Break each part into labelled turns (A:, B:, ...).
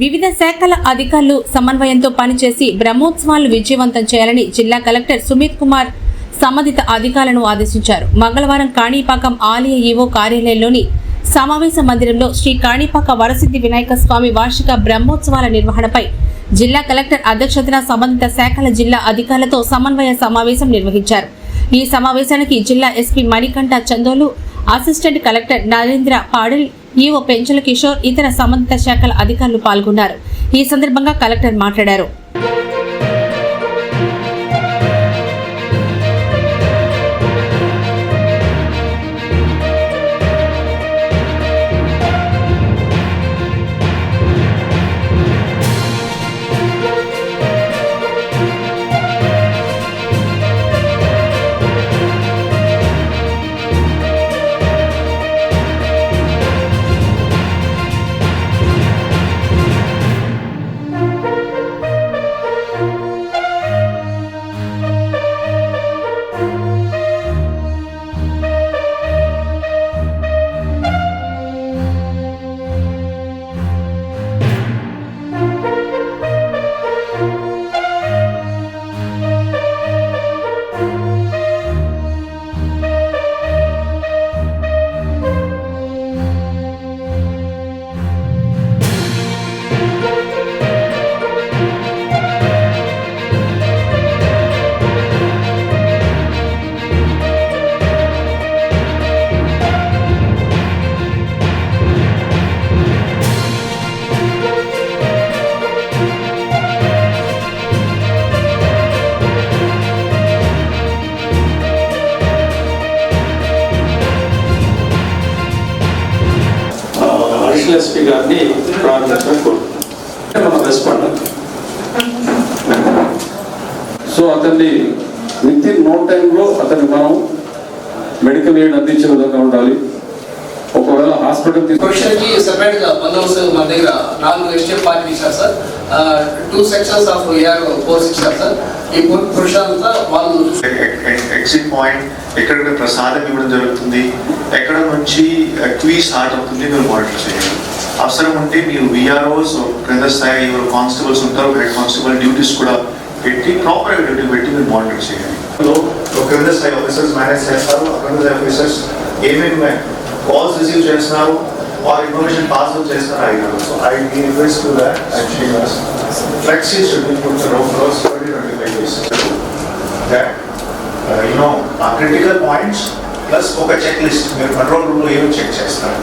A: వివిధ శాఖల అధికారులు సమన్వయంతో పనిచేసి బ్రహ్మోత్సవాలు విజయవంతం చేయాలని జిల్లా కలెక్టర్ సుమిత్ కుమార్ సంబంధిత అధికారులను ఆదేశించారు. మంగళవారం కాణిపాకం ఆలయ ఈవో కార్యాలయంలోని సమావేశ మందిరంలో శ్రీ కాణిపాక వరసిద్ధి వినాయక స్వామి వార్షిక బ్రహ్మోత్సవాల నిర్వహణపై జిల్లా కలెక్టర్ అధ్యక్షతన సంబంధిత శాఖల జిల్లా అధికారులతో సమన్వయ సమావేశం నిర్వహించారు. ఈ సమావేశానికి జిల్లా SP Manikanta Chandolu assistant collector Narendra Padil EO Penchula Kishore ఇతర సంబంధిత శాఖల అధికారులు పాల్గొన్నారు. ఈ సందర్భంగా కలెక్టర్ మాట్లాడారు.
B: ఎస్పీ గారిని ప్రారంభించడం కోరుతున్నాను మనం రెస్పాండ్ సో అతన్ని విత్ ఇన్ నో టైంలో అతన్ని మనం మెడికల్ ఎయిడ్ అందించే విధంగా ఉండాలి. ఒకవేళ హాస్పిటల్ తీసుకు
C: ప్రొఫెషన్కి సెపరేట్గా బందోబస్తు మన దగ్గర నాలుగు ఎస్టేట్ పార్టీ ఇచ్చారు sir. Two sections of AR course ఇచ్చారు సార్ ఈ ప్రొఫెషన్ అంతా వాళ్ళు
D: ఎగ్జిట్ పాయింట్ ఎక్కడ ప్రసాదం ఇవ్వడం జరుగుతుంది? ఎక్కడ నుంచి క్వీ స్టార్ట్ అవుతుంది? మీరు మానిటర్ చేయాలి అవసరం ఉంటే మీరు విఆర్ఓస్ క్రింద స్థాయి ఎవరు కానిస్టేబుల్స్ ఉంటారు హెడ్ కానిస్టేబుల్ డ్యూటీస్ కూడా పెట్టి ప్రాపర్ డ్యూటీ పెట్టి మీరు మానిటర్ చేయాలి క్రింద స్థాయి ఆఫీసర్స్ మేనేజ్ చేస్తారు. క్రింద స్థాయి ఆఫీసర్స్ ఏమేమి కాల్స్ రిసీవ్ చేస్తున్నారు? ఆర్ ఇన్ఫర్మేషన్ పాస్ అవుట్ చేస్తున్నారు so I request to that actually flexi should be put 20 25 days that uh, you know ఆ క్రిటికల్ పాయింట్స్ ప్లస్ ఒక చెక్ లిస్ట్ మీరు కంట్రోల్ రూమ్ లో ఏమి చెక్ చేస్తారు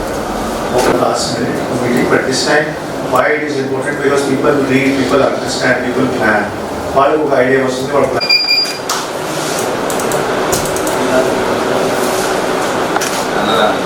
D: ఒక last minute meeting but this time why it is important because people read people understand people plan వాళ్ళకు ఒక idea వస్తుంది వాళ్ళ plan
E: నాకు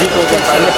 E: 你做点白
B: 的。